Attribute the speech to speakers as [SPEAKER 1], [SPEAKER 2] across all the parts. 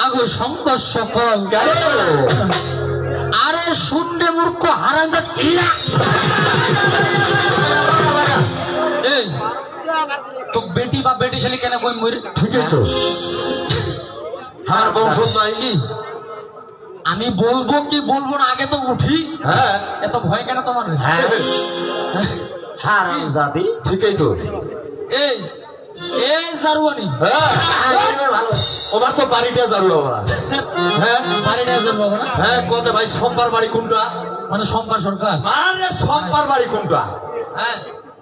[SPEAKER 1] আগো শঙ্কর সকল আরে শুনবে মূর্খ হারান এই তো বেটি বা বেটি ছেলে কেন কই মরে?
[SPEAKER 2] ঠিকই তো। আমার বংশ নাই
[SPEAKER 1] আমি বলব কি বলব না আগে তো উঠি।
[SPEAKER 2] হ্যাঁ।
[SPEAKER 1] এত ভয় কেন তোমার?
[SPEAKER 2] হ্যাঁ।
[SPEAKER 3] হারাম জাতি
[SPEAKER 2] ঠিকই তো।
[SPEAKER 1] এই এই জারুয়ানি
[SPEAKER 2] হ্যাঁ। ওবার তো বাড়িটা যাব বাবা হ্যাঁ
[SPEAKER 1] বাড়িটা
[SPEAKER 2] হ্যাঁ কত ভাই সোমবার বাড়ি কোনটা?
[SPEAKER 1] মানে সোমবার সরকার।
[SPEAKER 2] মানে সোমবার বাড়ি কোনটা?
[SPEAKER 1] হ্যাঁ।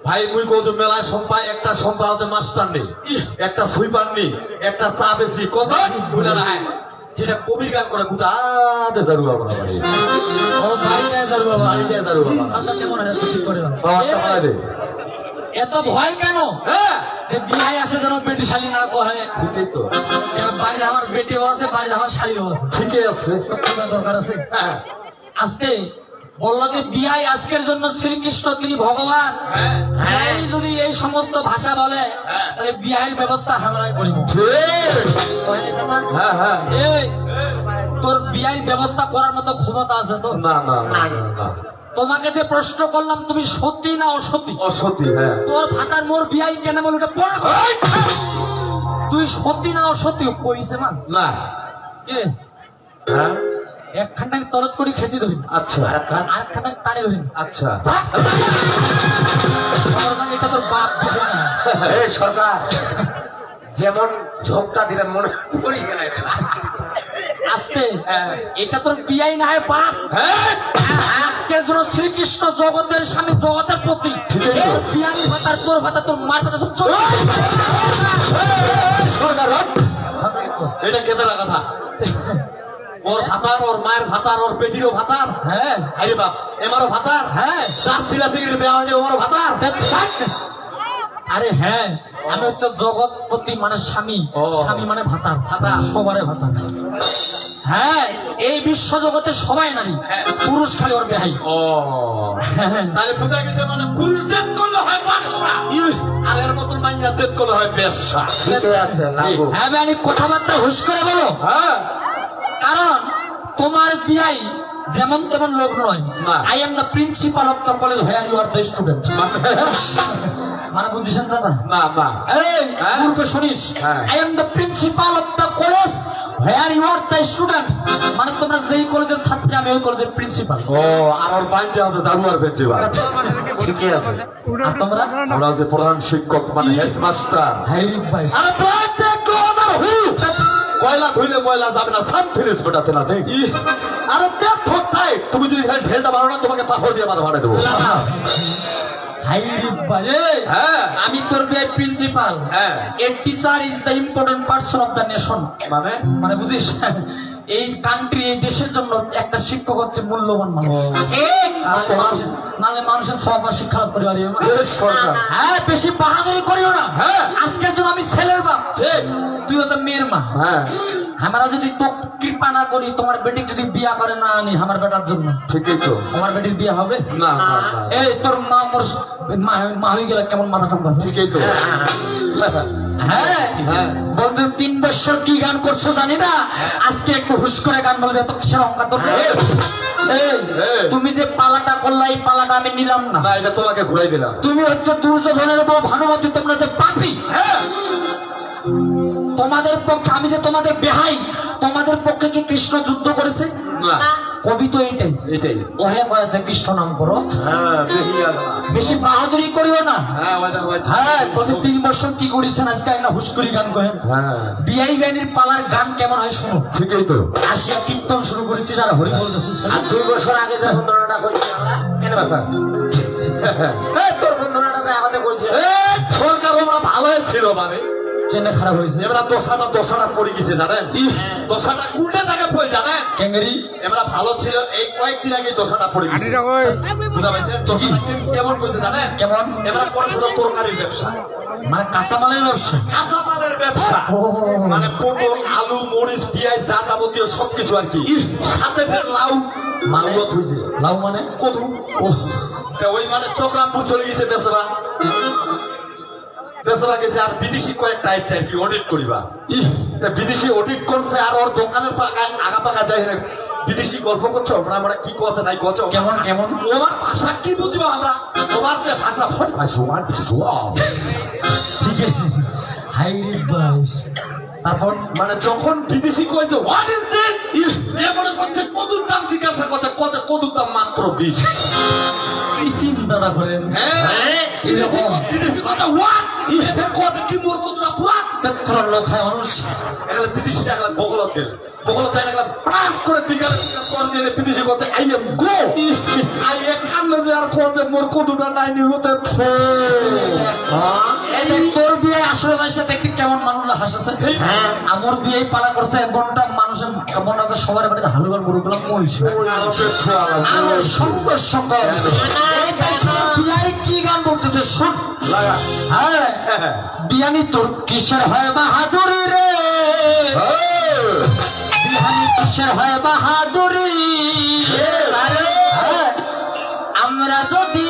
[SPEAKER 2] ভাই মুই কত মেলায় সম্পা একটা সম্পা হচ্ছে মাস্টার নেই একটা সুইপার নেই একটা চা বেশি কত বুঝা নাই। যেটা কবির গান করে গুটা আদে যাব বাবা বাড়ি।
[SPEAKER 1] ও
[SPEAKER 2] বাবা।
[SPEAKER 1] সামনে কেমন আছে ঠিক করে দাও। এত ভয় কেন?
[SPEAKER 2] হ্যাঁ।
[SPEAKER 1] যে বিয়ে আসে যেন বেটি শালী না কহে।
[SPEAKER 2] ঠিকই তো।
[SPEAKER 1] বাড়ির আমার বেটিও আছে বাড়ির আমার শালীও আছে।
[SPEAKER 2] ঠিকই আছে।
[SPEAKER 1] দরকার আছে?
[SPEAKER 2] হ্যাঁ।
[SPEAKER 1] আজকে বলল যে বিয়াই আজকের জন্য শ্রীকৃষ্ণ তিনি ভগবান। যদি এই সমস্ত ভাষা বলে তাহলে বিয়াহের ব্যবস্থা আমরাই করিব?
[SPEAKER 2] হ্যাঁ হ্যাঁ।
[SPEAKER 1] এই তোর বিয়াই ব্যবস্থা করার মতো ক্ষমতা আছে তো?
[SPEAKER 2] না না, না।
[SPEAKER 1] তোমাকে যে প্রশ্ন করলাম তুমি সত্যি না অসত্যি
[SPEAKER 2] অসতী হ্যাঁ।
[SPEAKER 1] তোর ফাটার মোর বিয়াই কেন বল ওটা পড় তুই সত্যি না অসত্যি কইছে মান
[SPEAKER 2] না।
[SPEAKER 1] কে?
[SPEAKER 2] হ্যাঁ।
[SPEAKER 1] তরত করে খেঁচি ধরি।
[SPEAKER 2] আচ্ছা।
[SPEAKER 1] আর একখানটা টানে ধরি।
[SPEAKER 2] আচ্ছা।
[SPEAKER 1] এটা তোর বাপ
[SPEAKER 3] সরকার যেমন ঝোঁকটা দিলেন মনে পড়ি গেল
[SPEAKER 1] আজকে এটা তোর বিয়াই না হয় বাপ।
[SPEAKER 2] হ্যাঁ।
[SPEAKER 1] আজকে জন্য শ্রীকৃষ্ণ জগতের স্বামী জগতের প্রতি বিয়ানি ভাতার তোর ভাতা তোর মার ভাতা।
[SPEAKER 2] এটা কেদারা কথা ওর ভাতার ওর মায়ের ভাতার ওর পেটিরও ভাতার।
[SPEAKER 1] হ্যাঁ।
[SPEAKER 2] আরে বাপ এমারও ভাতার।
[SPEAKER 1] হ্যাঁ।
[SPEAKER 2] চার চিলা চিংড়ির বেয়া হয়নি ওমারও ভাতার।
[SPEAKER 1] আরে হ্যাঁ আমি হচ্ছে জগৎপতি মানে স্বামী। স্বামী মানে ভাতা। ভাতা সবারে ভাতা। হ্যাঁ এই বিশ্ব জগতে সবাই নারী।
[SPEAKER 2] হ্যাঁ।
[SPEAKER 1] পুরুষ খালি ওর বেহাই।
[SPEAKER 2] তাহলে বোঝা গেছে মানে পুরুষ ডেট করলে হয় আর এর মতন মাইয়া ডেট করলে হয়
[SPEAKER 1] হ্যাঁ কথাবার্তা হুশ করে বলো।
[SPEAKER 2] হ্যাঁ।
[SPEAKER 1] কারণ তোমার বিয়াই যেমন তেমন লোক নয়। I am the principal of the college here you are the student মানে বুঝছেন চাচা?
[SPEAKER 2] না না।
[SPEAKER 1] এই? শুনিস। I am the principal of the college here you are the student মানে তোমরা যেই কলেজের ছাত্রী আমি ওই কলেজের প্রিন্সিপাল
[SPEAKER 2] ও আমার আছে দারুয়ার প্রিন্সিপাল
[SPEAKER 3] ঠিকই আছে।
[SPEAKER 1] আর তোমরা?
[SPEAKER 2] আমরা যে প্রধান শিক্ষক মানে হেডমাস্টার।
[SPEAKER 1] ভাই
[SPEAKER 2] আরে ব্লাড দেখো আমার হু কয়লা ধুইলে ময়লা যাবে না সান ফিনিশ ফোটাতে না দেখ। আরে দেখ তুমি যদি ঢেলটা মারো না তোমাকে পাথর দিয়ে মাথা ফাটে দেবো।
[SPEAKER 1] আমি তোর প্রিন্সিপাল
[SPEAKER 2] হ্যাঁ।
[SPEAKER 1] A teacher is the important person of the nation
[SPEAKER 2] মানে?
[SPEAKER 1] মানে বুঝিস? এই কান্ট্রি এই দেশের জন্য একটা শিক্ষক হচ্ছে মূল্যবান মানুষ। নাহলে মানুষের- সব শিক্ষা লাভ করে পারি না।
[SPEAKER 2] দেশ সরকার।
[SPEAKER 1] হ্যাঁ বেশি বাহাদুরি করিও না।
[SPEAKER 2] হ্যাঁ।
[SPEAKER 1] আজকের জন্য আমি ছেলের বাপ। তুই হচ্ছে মেয়ের মা।
[SPEAKER 2] হ্যাঁ।
[SPEAKER 1] আমরা যদি তো কৃপা না করি তোমার বেটি যদি বিয়া করে না আনি আমার বেটার জন্য।
[SPEAKER 2] ঠিকই তো।
[SPEAKER 1] আমার বেটির বিয়া হবে?
[SPEAKER 2] না
[SPEAKER 1] এই তোর মা মোর মা মা হয়ে গেলে কেমন মাথা ঠান্ডা
[SPEAKER 2] ঠিকই তো।
[SPEAKER 1] হ্যাঁ
[SPEAKER 2] হ্যাঁ।
[SPEAKER 1] তিন বছর কি গান করছ জানি না। আজকে একটু হুশ করে গান বলবে এত কিসের অঙ্কা তো
[SPEAKER 2] হ্যাঁ।
[SPEAKER 1] তুমি যে পালাটা করলা এই পালাটা আমি নিলাম না।
[SPEAKER 2] এটা তোমাকে ঘুরাই দিলাম।
[SPEAKER 1] তুমি হচ্ছে দুর্যোধনের বউ ভানুমতি তোমরা যে পাপি।
[SPEAKER 2] হ্যাঁ।
[SPEAKER 1] তোমাদের পক্ষে আমি যে তোমাদের বেহাই তোমাদের পক্ষে কি কৃষ্ণ যুদ্ধ করেছে?
[SPEAKER 2] না।
[SPEAKER 1] কবি তো এইটাই।
[SPEAKER 2] এটাই
[SPEAKER 1] ওহে কয়েছে কৃষ্ণ নাম করো।
[SPEAKER 2] হ্যাঁ বেশি
[SPEAKER 1] বাহাদুরি করিও না।
[SPEAKER 2] হ্যাঁ
[SPEAKER 1] হ্যাঁ তিন বছর কি করেছেন আজকে একটা হুস্কুরি গান করেন
[SPEAKER 2] হ্যাঁ।
[SPEAKER 1] বিআই বাহিনীর পালার গান কেমন হয় শুনো।
[SPEAKER 2] ঠিকই তো।
[SPEAKER 1] আসিয়া কীর্তন শুরু করেছিস আর হরি বলতেছিস
[SPEAKER 3] আর দুই বছর আগে যে বন্ধনাটা করেছি আমরা কেন এই তোর বন্ধনাটা আমাদের করেছে
[SPEAKER 2] সরকার ওরা ছিল মানে।
[SPEAKER 1] ট্রেনে খারাপ হয়েছে?
[SPEAKER 2] এবার দশাটা দশাটা পড়ে গেছে জানেন? দশাটা কোনটা জায়গা পড়ে জানেন?
[SPEAKER 1] ক্যাঙ্গারি
[SPEAKER 2] এবার ভালো ছিল এই কয়েকদিন আগে দশাটা পড়ে গেছে। বুঝা পাইছেন? দশাটা কেমন করেছে জানেন?
[SPEAKER 1] কেমন?
[SPEAKER 2] এবার করেছিল তরকারির ব্যবসা।
[SPEAKER 1] মানে কাঁচামালের ব্যবসা?
[SPEAKER 2] কাঁচামালের ব্যবসা। মানে পটল আলু মরিচ পেঁয়াজ যা যাবতীয় সবকিছু আর কি। সাথে ফের লাউ।
[SPEAKER 1] মানে?
[SPEAKER 2] লাউ ধুইছে
[SPEAKER 1] লাউ মানে?
[SPEAKER 2] কদু।
[SPEAKER 1] ও
[SPEAKER 2] ওই মানে চক্রামপুর চলে গেছে বেচারা। বেচরা গেছে আর বিদেশি কয়েকটা আইছে আর কি অডিট করিবা। বিদেশি অডিট করছে আর ওর দোকানের পাকা- আগা পাকা যায় বিদেশি গল্প করছ? আমরা আমরা কি কথা নাই কথা
[SPEAKER 1] কেমন কেমন?
[SPEAKER 2] তোমার ভাষা কি বুঝব আমরা? তোমার যে ভাষা ফট ভাষা ওয়ান
[SPEAKER 1] ঠিক আছে। হাই তারপর?
[SPEAKER 2] মানে যখন বিদেশি কয়েছে হোয়াট ইজ দিস এ করছে কদুর দাম জিজ্ঞাসা কত কদুর দাম মাত্র বিশ।
[SPEAKER 1] চিন্তাটা করেন।
[SPEAKER 2] হ্যাঁ। বিদেশি বিদেশি কথা হোয়াট কি মোর
[SPEAKER 1] লোক হয় মানুষ
[SPEAKER 2] এগুলো বিদেশি টাকা বগলত গেল বগলত যায় না পাস করে দিগাল কর দিয়ে বিদেশি কথা আই এম গো। আই এ কান্না যে আর কথা মোর কদুরা নাই নি হতে থে।
[SPEAKER 1] এই দেখ, তোর বিয়ে আসলে দেখতে কেমন মানুষ হাসেছে?
[SPEAKER 2] হ্যাঁ।
[SPEAKER 1] আমার বিয়ে পালা করছে এক ঘণ্টা মানুষের মনে হচ্ছে সবার বাড়িতে হালুয়ার গরু গুলো মরিছে তোর বিয়ায় কি গান বলতেছে শোন। হ্যাঁ? বিয়ানি তোর কিসের হয় বাহাদুরি রে? বিয়ানি কিসের হয় বাহাদুরি? হ্যাঁ, আমরা যদি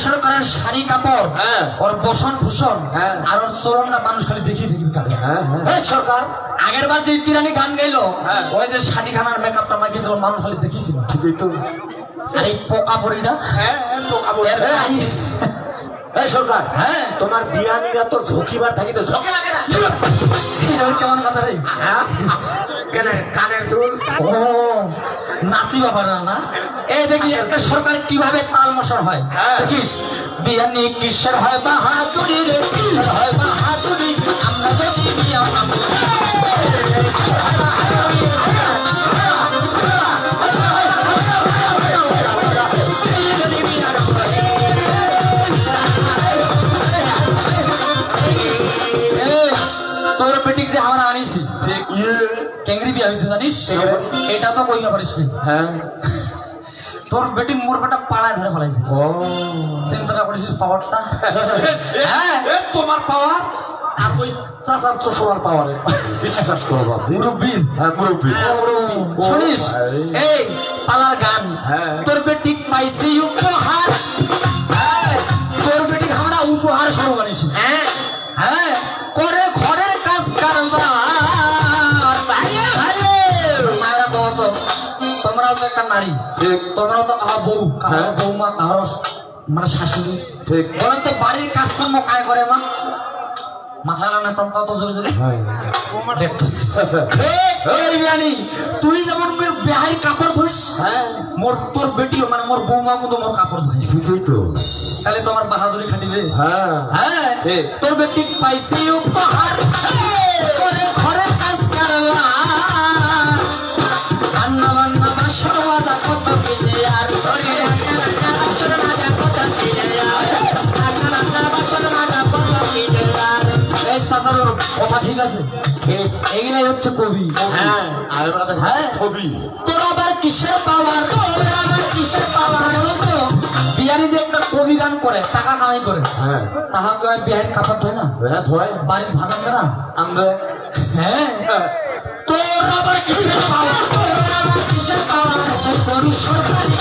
[SPEAKER 2] হ্যাঁ।
[SPEAKER 1] মহিলা শাড়ি কাপড়
[SPEAKER 2] হ্যাঁ।
[SPEAKER 1] ওর বসন ভূষণ
[SPEAKER 2] হ্যাঁ।
[SPEAKER 1] আর ওর চলনটা মানুষ খালি দেখিয়ে দেখবি কাকে
[SPEAKER 2] হ্যাঁ,
[SPEAKER 1] সরকার আগের বার যে তিরানি গান গাইলো। ওই যে শাড়ি খানার মেকআপটা মাখিয়েছিল মানুষ খালি দেখিয়েছিল
[SPEAKER 2] ঠিকই তো
[SPEAKER 1] আর এই পোকা পড়িটা
[SPEAKER 2] হ্যাঁ
[SPEAKER 1] আই-
[SPEAKER 3] এই সরকার
[SPEAKER 1] হ্যাঁ
[SPEAKER 3] তোমার বিয়ানিরা তো ঝুঁকিবার থাকিতে ঝোঁকে না
[SPEAKER 1] কেমন কথা রে?
[SPEAKER 3] কেন কানের দুল
[SPEAKER 1] ও নাচি বাবা না না? এই দেখি একটা সরকার কীভাবে তাল মশার হয়।
[SPEAKER 2] হ্যাঁ।
[SPEAKER 1] দেখিস বিয়ানি হয় বাহাদুরি রে হয় বাহাদুরি? আমরা যদি বিয়া জানিস? এটা তো পারিস
[SPEAKER 2] হ্যাঁ।
[SPEAKER 1] তোর বেটি মোর বেটা পাড়ায় ধরে ফেলাইছে। করেছিস পাওয়ারটা? হ্যাঁ।
[SPEAKER 2] তোমার পাওয়ার? আর ওই চশমার পাওয়ারে। বিশ্বাস
[SPEAKER 1] মুরব্বীর
[SPEAKER 2] হ্যাঁ মুরব্বী।
[SPEAKER 1] শুনিস? এই পালার গান।
[SPEAKER 2] হ্যাঁ।
[SPEAKER 1] তোর বেটি পাইছি উপহার। হ্যাঁ, তোর বেটি আমরা উপহার
[SPEAKER 3] হ্যাঁ।
[SPEAKER 1] হ্যাঁ। করে নারী
[SPEAKER 2] ঠিক।
[SPEAKER 1] তোমরাও তো বউ কারও
[SPEAKER 2] হ্যাঁ।
[SPEAKER 1] বৌমা কারও মানে শাশুড়ি।
[SPEAKER 2] ঠিক।
[SPEAKER 1] তো বাড়ির কাজকর্ম কায় করে মা? মাথা জোরে জোরে। এই বিয়ানি তুই যেমন বেহাই কাপড় ধরিস
[SPEAKER 2] হ্যাঁ।
[SPEAKER 1] মোর তোর বেটিও মানে মোর বৌমা মতো মোর কাপড় তাহলে তোমার বাহাদুরি খাটিবে?
[SPEAKER 2] হ্যাঁ।
[SPEAKER 1] হ্যাঁ। তোর বেটি পাইছি উপহার। ঘরে কাজ কথা ঠিক আছে? এগুলাই হচ্ছে কবি।
[SPEAKER 2] হ্যাঁ। আর
[SPEAKER 1] হ্যাঁ।
[SPEAKER 2] ছবি
[SPEAKER 1] তোর আবার কিসের পাওয়ার? তোর আবার কিসের পাওয়ার বিহারি যে একটা কবি গান করে টাকা কামাই করে
[SPEAKER 2] হ্যাঁ।
[SPEAKER 1] তাহা কয় বিহারি কাপড় ধয় না?
[SPEAKER 2] হ্যাঁ ধোয়।
[SPEAKER 1] বাড়ির ভাগান না
[SPEAKER 2] আমরা
[SPEAKER 1] হ্যাঁ। তোর আবার কিসের পাওয়ার? তোর আবার কিসের পাওয়ার? তোর সরকারি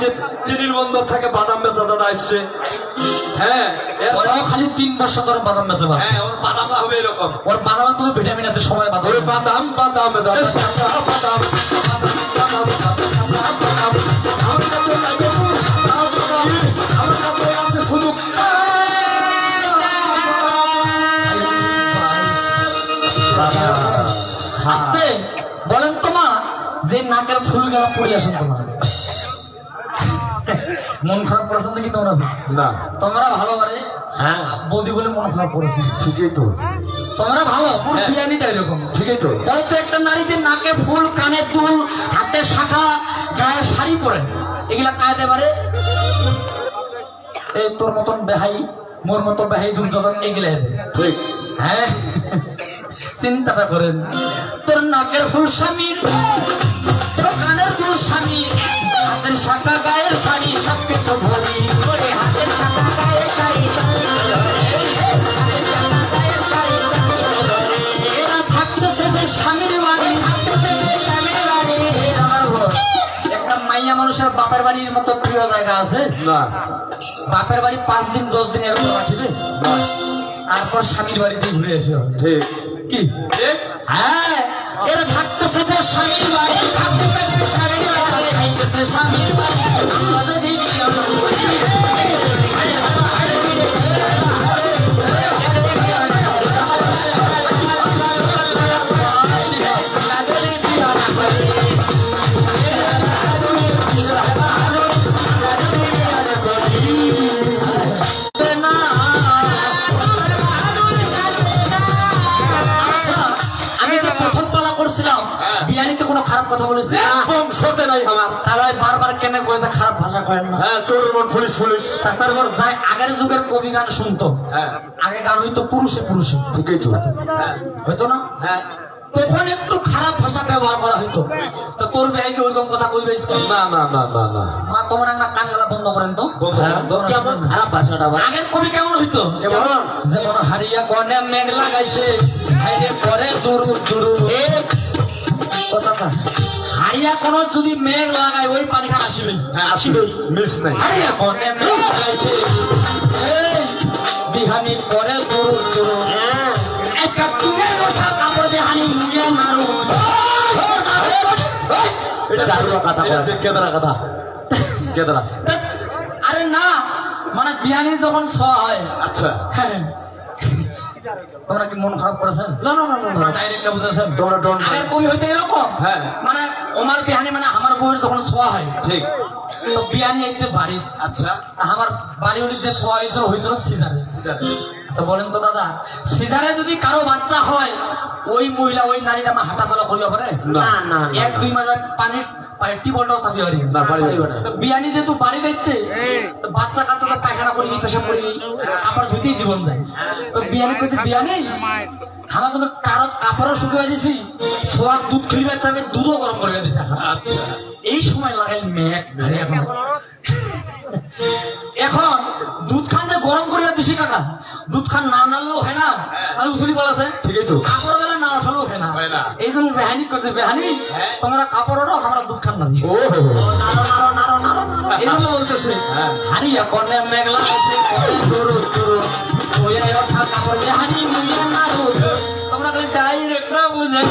[SPEAKER 2] যে চিনির বন্দর থেকে বাদাম বেচা দাদা আসছে হ্যাঁ এর-
[SPEAKER 1] ওরাও খালি তিন বছর ধরে বাদাম বেচে
[SPEAKER 2] হ্যাঁ ওর বাদাম হবে এরকম
[SPEAKER 1] ওর বাদাম তো ভিটামিন আছে সবাই বাদাম
[SPEAKER 2] ওরে বাদাম বাদাম বাদাম বাদাম বাদাম বাদাম বাদাম আমার কাছে লাগে আমার কাছে আছে শুধু
[SPEAKER 1] আসতে বলেন তোমা যে নাকের ফুল গেলা পড়ে আসেন তোমার মন খারাপ করেছেন নাকি তোমরা
[SPEAKER 2] না।
[SPEAKER 1] তোমরা ভালো পারে
[SPEAKER 2] হ্যাঁ।
[SPEAKER 1] বৌদি বলে মন খারাপ করেছে।
[SPEAKER 2] ঠিকই তো।
[SPEAKER 1] তোমরা ভালো
[SPEAKER 2] হ্যাঁ।
[SPEAKER 1] বিরিয়ানিটা এরকম।
[SPEAKER 2] ঠিকই তো।
[SPEAKER 1] বলো তো একটা নারী যে নাকে ফুল কানে দুল হাতে শাখা গায়ে শাড়ি পরে। এগুলা কায়দে পারে এই তোর মতন বেহাই মোর মতো বেহাই দুর্যোধন এগুলা
[SPEAKER 2] ঠিক।
[SPEAKER 1] হ্যাঁ। চিন্তাটা করেন। তোর নাকের ফুল স্বামীর। হাতের শাখা গায়ের শাড়ি সব কিছু হাতের শাখা গায়ের শাড়ি স্বামীর বাড়ি স্বামীর বাড়ি। একটা মাইয়া মানুষের বাপের বাড়ির মতো প্রিয় জায়গা আছে?
[SPEAKER 2] না।
[SPEAKER 1] বাপের বাড়ি পাঁচ দিন দশ দিন এরকম রাখিবে? তারপর স্বামীর বাড়িতে ঘুরে এসে।
[SPEAKER 2] ঠিক।
[SPEAKER 1] কি? হ্যাঁ এরা থাকতেছে যে স্বামীর বাড়ি থাকতেছে যে খারাপ কথা বলেছি
[SPEAKER 2] বংশতে নাই আমার।
[SPEAKER 1] তারা বারবার কেন কয়েছে খারাপ ভাষা করেন না?
[SPEAKER 2] হ্যাঁ চোরের মন পুলিশ পুলিশ।
[SPEAKER 1] চাচার ঘর যায় আগের যুগের কবি গান শুনতো।
[SPEAKER 2] হ্যাঁ।
[SPEAKER 1] আগে গান হইতো পুরুষে পুরুষে।
[SPEAKER 2] ঠিকই তো। হ্যাঁ।
[SPEAKER 1] হইতো না?
[SPEAKER 2] হ্যাঁ।
[SPEAKER 1] তখন একটু খারাপ ভাষা ব্যবহার করা হইতো। তো তোর ভাইকে ওইরকম কথা কইবে
[SPEAKER 2] না না না না না।
[SPEAKER 1] মা তোমার একটা কান গলা বন্ধ করেন তো?
[SPEAKER 3] কেমন খারাপ ভাষাটা
[SPEAKER 1] আগের কবি কেমন হইতো? যেমন হারিয়া গনে মেঘ লাগাইছে হাইরে করে দুরু দুরু। না। হারিয়া কোন যদি মেঘ লাগায় ওই পানি খান আসিবে।
[SPEAKER 2] হ্যাঁ আসবেই। মিস নাই।
[SPEAKER 1] হারিয়া মেঘ লাগাইছে। বিহানি করে দুরু দুরু আজকা তুমি ওঠা কাপড় বিহানি মুয়ে মারু।
[SPEAKER 2] এটা
[SPEAKER 3] কথা
[SPEAKER 2] কেদারা কথা। কেদারা।
[SPEAKER 1] আরে না মানে বিহানি যখন ছোঁয়া হয়
[SPEAKER 2] আচ্ছা।
[SPEAKER 1] হ্যাঁ। তোমরা কি মন খারাপ করেছেন?
[SPEAKER 2] না না না না
[SPEAKER 1] তোমরা
[SPEAKER 2] না
[SPEAKER 1] বুঝেছেন?
[SPEAKER 2] তোমরা don't
[SPEAKER 1] আগের কবি হইতে এরকম?
[SPEAKER 2] হ্যাঁ।
[SPEAKER 1] মানে আমার বিহানি মানে আমার বউয়ের যখন ছোঁয়া হয়।
[SPEAKER 2] ঠিক।
[SPEAKER 1] তো বিহানি হচ্ছে বাড়ি।
[SPEAKER 2] আচ্ছা।
[SPEAKER 1] আমার বাড়ি হলি যে ছোঁয়া হয়েছিল হয়েছিল সিজারে। আচ্ছা বলেন তো দাদা সিজারে যদি কারও বাচ্চা হয় ওই মহিলা ওই নারীটা আমার হাঁটা চলা করিবা পারে?
[SPEAKER 2] না।
[SPEAKER 3] না
[SPEAKER 1] এক দুই মাস পানির পানির টিবলটাও চাপি পারি
[SPEAKER 2] না পারিবে
[SPEAKER 3] পারিবে
[SPEAKER 2] না
[SPEAKER 3] না।
[SPEAKER 1] তো বিয়ানি যেহেতু বাড়ি দিচ্ছে তো বাচ্চা কাচ্চা তো পায়খানা করি পেশাব ধুতেই জীবন যায়। তো বিয়ানি কইছে বিয়ানি আমার কিন্তু কারও কাপড়ও শুকিয়ে দিছি দুধ খেলিবে তবে দুধও গরম করে দিছে
[SPEAKER 2] আচ্ছা।
[SPEAKER 1] এই সময় লাগাই মেঘ ভারী এখন। এখন দুধ খান যে গরম করিয়া দিছি কাকা দুধ খান না নাড়লেও হয় না। আর উথুলি বলেছে
[SPEAKER 2] ঠিকই তো।
[SPEAKER 1] কাপড় বেলা না ওঠালেও হয় না। এই জন্য বেহানি করছে। বেহানি
[SPEAKER 2] হ্যাঁ।
[SPEAKER 1] তোমরা কাপড় ওঠো আমরা দুধ খান না এই জন্য বলতেছে
[SPEAKER 2] হ্যাঁ।
[SPEAKER 1] হারিয়া কনে মেঘলা আছে ওঠা কাপড় বেহানি মুইয়া নারু তোমরা খালি ডাইরেক্ট না বুঝে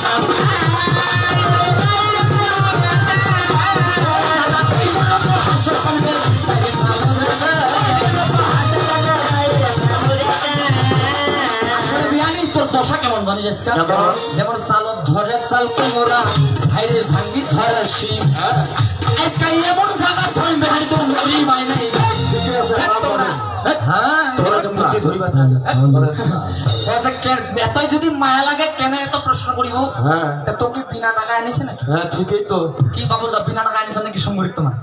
[SPEAKER 1] দশা কেমন জানিস যেমন চাল ধরে চাল কুমোরা ভাইরে ভাঙ্গি ধরে শিব
[SPEAKER 2] হ্যাঁ?
[SPEAKER 1] আজকাল এমন জায়গা ধরে মাই নাই। হ্যাঁ যদি মায়া লাগে কেন এত প্রশ্ন করিব?
[SPEAKER 2] হ্যাঁ।
[SPEAKER 1] তা তোকে বিনা টাকায় আনিছে না
[SPEAKER 2] ঠিকই তো।
[SPEAKER 1] কি বাবুল দা বিনা টাকায় আনিছে নাকি সঙ্গরিক তোমার?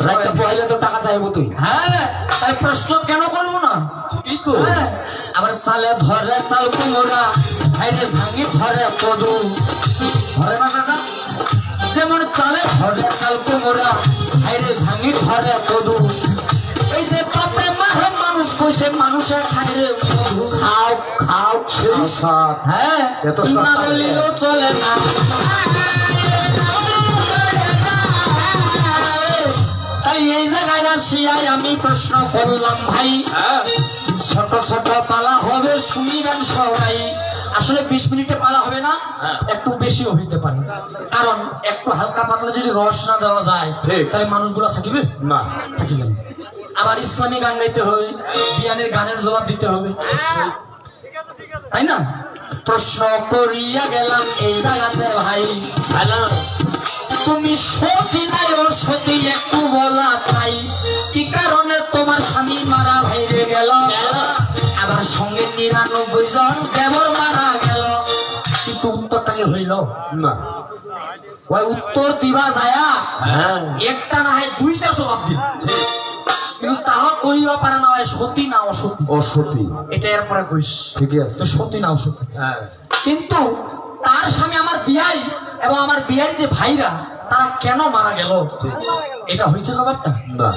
[SPEAKER 3] রাইতে তো টাকা চাইব তুই।
[SPEAKER 1] হ্যাঁ। তাই প্রশ্ন কেন করব না? হ্যাঁ, আবার চালে ধরে চাল কুমোরা ভাইরে ভাঙি ধরে কদু। ধরে না কাকা যেমন চালে ধরে চাল কুমোরা ভাইরে ভাঙি ধরে কদু। এই যে মাহে মানুষ কইছে মানুষের খাই রে মধু খাও খাও
[SPEAKER 2] সেই সাত।
[SPEAKER 1] হ্যাঁ
[SPEAKER 2] এত
[SPEAKER 1] না বলিলেও চলে না। তাই এই জায়গায় আসিয়াই আমি প্রশ্ন করলাম ভাই
[SPEAKER 2] হ্যাঁ।
[SPEAKER 1] ছোট ছোট পালা হবে শুনিবেন সবাই আসলে বিশ মিনিটে পালা হবে না
[SPEAKER 2] হ্যাঁ।
[SPEAKER 1] একটু বেশিও হইতে পারে। কারণ একটু হালকা পাতলা যদি রস না দেওয়া যায়। তাহলে মানুষগুলো থাকিবে?
[SPEAKER 2] না।
[SPEAKER 1] থাকিবে। আবার ইসলামী গান গাইতে হবে বিয়ানের গানের জবাব দিতে হবে। তাই না? প্রশ্ন করিয়া গেলাম এই জায়গাতে ভাই।
[SPEAKER 3] হ্যালো
[SPEAKER 1] তুমি সতী নাই ও সতী একটু বলা চাই কি কারণে তোমার স্বামী মারা ভাইরে গেল? আবার সঙ্গে নিরানব্বই জন দেবর মারা গেল। কিন্তু উত্তরটা কি হইল?
[SPEAKER 2] না।
[SPEAKER 1] ওই উত্তর দিবা যায়া।
[SPEAKER 2] হ্যাঁ।
[SPEAKER 1] একটা না হয় দুইটা জবাব দিন কিন্তু তাহা কইবা পারে না সতী না অসতী।
[SPEAKER 2] অসতী।
[SPEAKER 1] এটা এরপরে কইস।
[SPEAKER 2] ঠিকই আছে।
[SPEAKER 1] সতী না অসতী।
[SPEAKER 2] হ্যাঁ।
[SPEAKER 1] কিন্তু তার স্বামী আমার বিয়াই এবং আমার বিয়ার যে ভাইরা তারা কেন মারা গেল? এটা হয়েছে জবাবটা
[SPEAKER 2] না।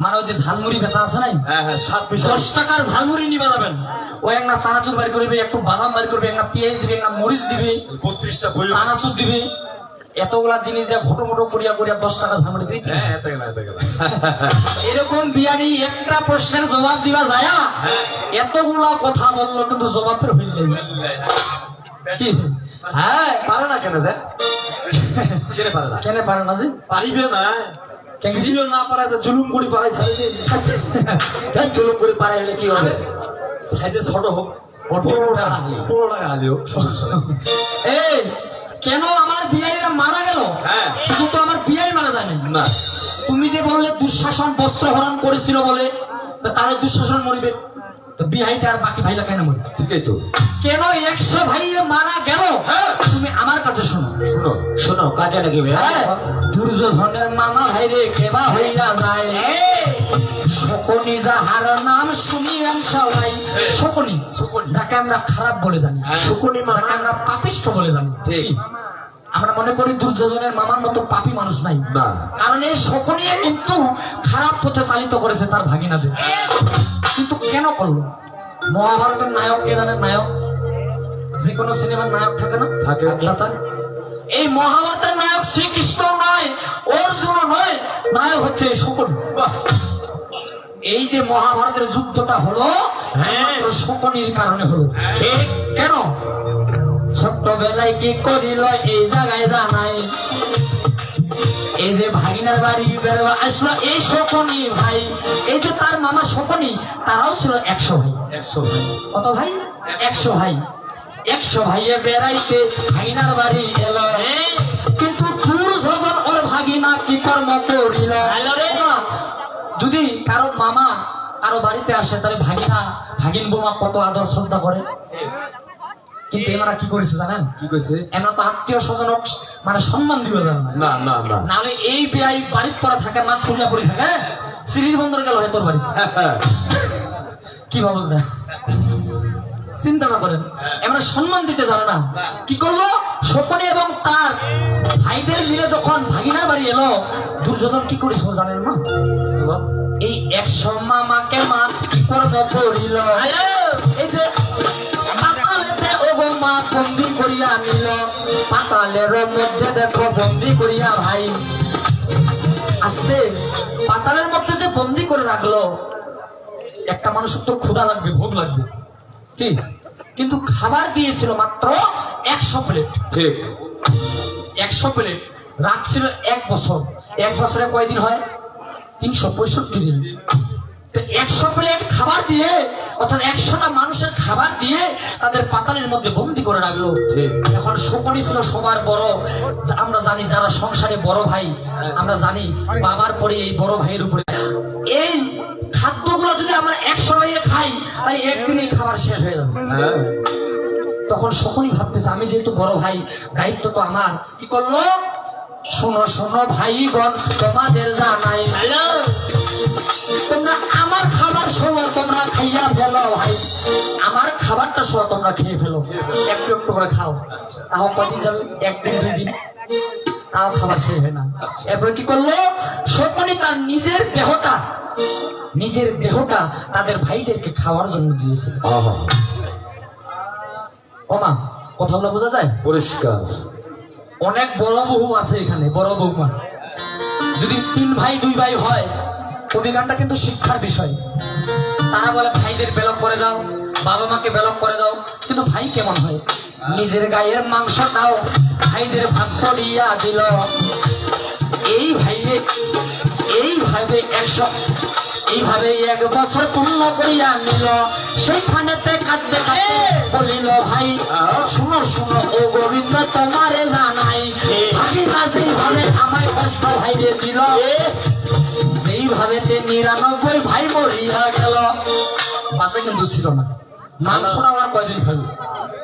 [SPEAKER 1] মানে ওই যে ঝালমুড়ি বেচা আছে নাই?
[SPEAKER 2] হ্যাঁ হ্যাঁ
[SPEAKER 1] দশ টাকার ঝালমুড়ি নিবা যাবেন ও একটা চানাচুর বাড়ি করবে একটু বাদাম বাড়ি করবে একটা পেঁয়াজ দিবে একটা মরিচ দিবে
[SPEAKER 2] বত্রিশটা
[SPEAKER 1] চানাচুর দিবে। এতগুলা জিনিস দিয়ে ঘটো মোটো করিয়া করিয়া দশ টাকা ঝালমুড়ি দিবে
[SPEAKER 2] হ্যাঁ।
[SPEAKER 1] এরকম বিয়ানি একটা প্রশ্নের জবাব দিবা যায় এতগুলা কথা বলল কিন্তু জবাব তো হইল হ্যাঁ।
[SPEAKER 2] পারে না কেন দেখ কেন পারে না?
[SPEAKER 1] কেন পারে না যে
[SPEAKER 2] পারিবে না? যদিও না পারে তো জুলুম করি পারে ছাড়ে
[SPEAKER 1] জুলুম করে হলে কি হবে?
[SPEAKER 2] সাইজে ছোট হোক পনেরো
[SPEAKER 1] টাকা এই কেন আমার মারা গেল?
[SPEAKER 2] হ্যাঁ।
[SPEAKER 1] শুধু তো আমার বিয়াই মারা যায়নি।
[SPEAKER 2] না।
[SPEAKER 1] তুমি যে বললে দুঃশাসন বস্ত্র হরণ করেছিল বলে তার দুঃশাসন মরিবে। তো বিহাইটা আর বাকি ভাইলা কেন মরবে
[SPEAKER 2] ঠিকই তো।
[SPEAKER 1] কেন একশো ভাই মারা গেল?
[SPEAKER 2] হ্যাঁ।
[SPEAKER 1] তুমি আমার কাছে শোনো।
[SPEAKER 2] শুনো
[SPEAKER 3] শোনো কাজে লাগিবে।
[SPEAKER 1] হ্যাঁ, দুর্যোধনের মামা কেবা হইয়া যায়। শকুনি যাহার নাম শুনিবেন সবাই। শকুনি। যাকে আমরা খারাপ বলে জানি।
[SPEAKER 2] হ্যাঁ।
[SPEAKER 1] শকুনি যাকে আমরা পাপিষ্ঠ বলে জানি।
[SPEAKER 2] ঠিক।
[SPEAKER 1] আমরা মনে করি দুর্যোধনের মামার মতো পাপি মানুষ নাই। কারণ এই শকুনি কিন্তু খারাপ পথে চালিত করেছে তার ভাগিনাদের। কিন্তু কেন করল? মহাভারতের নায়ক কে জানে? নায়ক? যে কোনো সিনেমার নায়ক থাকে না?
[SPEAKER 2] থাকে।
[SPEAKER 1] এই মহাভারতের নায়ক শ্রীকৃষ্ণ নয় অর্জুন নয় নায়ক হচ্ছে এই শকুনি এই যে মহাভারতের যুদ্ধটা হলো
[SPEAKER 2] হ্যাঁ।
[SPEAKER 1] শকুনির কারণে হলো। ঠিক? কেন? ছোট্টবেলায় কি করিল এই জায়গায় জানাই। এই যে ভাগিনার বাড়ি আসলো এই শকুনি ভাই এই যে তার মামা শকুনি তারাও ছিল একশো ভাই।
[SPEAKER 2] একশো
[SPEAKER 1] কত ভাই? একশো ভাই। একশো ভাইয়ে বেড়াইতে ভাগিনার বাড়ি এলো কিন্তু ওর ভাগিনা কি কর্ম করিল? ওমা, যদি কারও মামা কারও বাড়িতে আসে তাহলে ভাগিনা ভাগিন বোমা কত আদর শ্রদ্ধা করে। কিন্তু এনারা কি করেছে জানেন?
[SPEAKER 2] কি কইছে?
[SPEAKER 1] এমন তো আত্মীয় স্বজন মানে সম্মান দিবে না
[SPEAKER 2] না না।
[SPEAKER 1] নাহলে এই বেআই বাড়ির পরে থাকে না খুলিয়া পড়ে থাকে সিঁড়ির বন্দর গেল হয় তোর বাড়ি কি ভাবো না চিন্তা না করেন। এমন সম্মান দিতে জানে না। কি করল? শকুনি এবং তার ভাইদের মিলে যখন ভাগিনার বাড়ি এলো দুর্যোধন কি করেছিল জানেন না? এই একশো মামাকে মা কি করব করিল। এই যে পাতালের মধ্যে দেখো বন্দি করিয়া ভাই। আস্তে পাতালের মধ্যে যে বন্দি করে রাখল একটা মানুষের তো ক্ষুধা লাগবে ভোগ লাগবে। কি? কিন্তু খাবার দিয়েছিল মাত্র একশো প্লেট।
[SPEAKER 2] ঠিক।
[SPEAKER 1] একশো প্লেট। রাখছিল এক বছর। এক বছরে কয়দিন হয়? তিনশো পঁয়ষট্টি দিন। তো একশো প্লেট খাবার দিয়ে অর্থাৎ একশোটা মানুষের খাবার দিয়ে তাদের পাতালের মধ্যে বন্দি করে রাখল। এখন শকুনি ছিল সবার বড়। আমরা জানি যারা সংসারে বড় ভাই আমরা জানি বাবার পরে এই বড় ভাইয়ের উপরে। এই খাদ্যগুলো যদি আমরা একশো ভাইয়ে খাই তাহলে একদিনই খাবার শেষ হয়ে যাবে।
[SPEAKER 2] হ্যাঁ।
[SPEAKER 1] তখন শকুনি ভাবতেছে আমি যেহেতু বড় ভাই দায়িত্ব তো আমার। কি করল? শোনো শোনো ভাই বোন তোমাদের জানাই তোমরা আমার খাবার সময় তোমরা খাইয়া ফেলো ভাই। আমার খাবারটা সময় তোমরা খেয়ে ফেলো। একটু একটু করে খাও। তাও কদিন যাবে? একদিন দুই দিন। তাও খাবার শেষ হয় না। এরপরে কি করল? তার নিজের দেহটা নিজের দেহটা তাদের ভাইদেরকে খাওয়ার জন্য দিয়েছিল ওমা কথাগুলো বোঝা যায়?
[SPEAKER 2] পরিষ্কার।
[SPEAKER 1] অনেক বড় বহু আছে এখানে বড় বৌমা যদি তিন ভাই দুই ভাই হয় অভিজ্ঞানটা কিন্তু শিক্ষার বিষয়। তারা বলে ভাইদের বেলক করে দাও বাবা মাকে বেলক করে দাও। কিন্তু ভাই কেমন হয়? নিজের গায়ের মাংসটাও ভাইদের ভাগ করিয়া দিল। এই ভাইয়ে এই ভাইবে একশো এইভাবে এক বছর পূর্ণ করিয়া নিল। সেইখানেতে কাঁদতে বলিল ভাই শুনো শুনো ও গোবিন্দ তোমারে জানাই। ভাগিনা যেইভাবে আমায় কষ্ট ভাইরে দিল। যেইভাবে নিরানব্বই ভাই মরিয়া গেল। বাঁচা কিন্তু ছিল না। মাংস নেওয়ার কয়দিন খাবে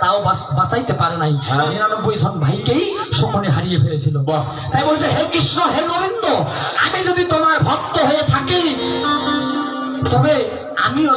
[SPEAKER 1] তাও বাঁচাইতে পারে নাই।
[SPEAKER 2] হ্যাঁ।
[SPEAKER 1] নিরানব্বই জন ভাইকেই সকলে হারিয়ে ফেলেছিল। তাই বলছে হে কৃষ্ণ হে গোবিন্দ আমি যদি তোমার ভক্ত হয়ে থাকি তবে আমিও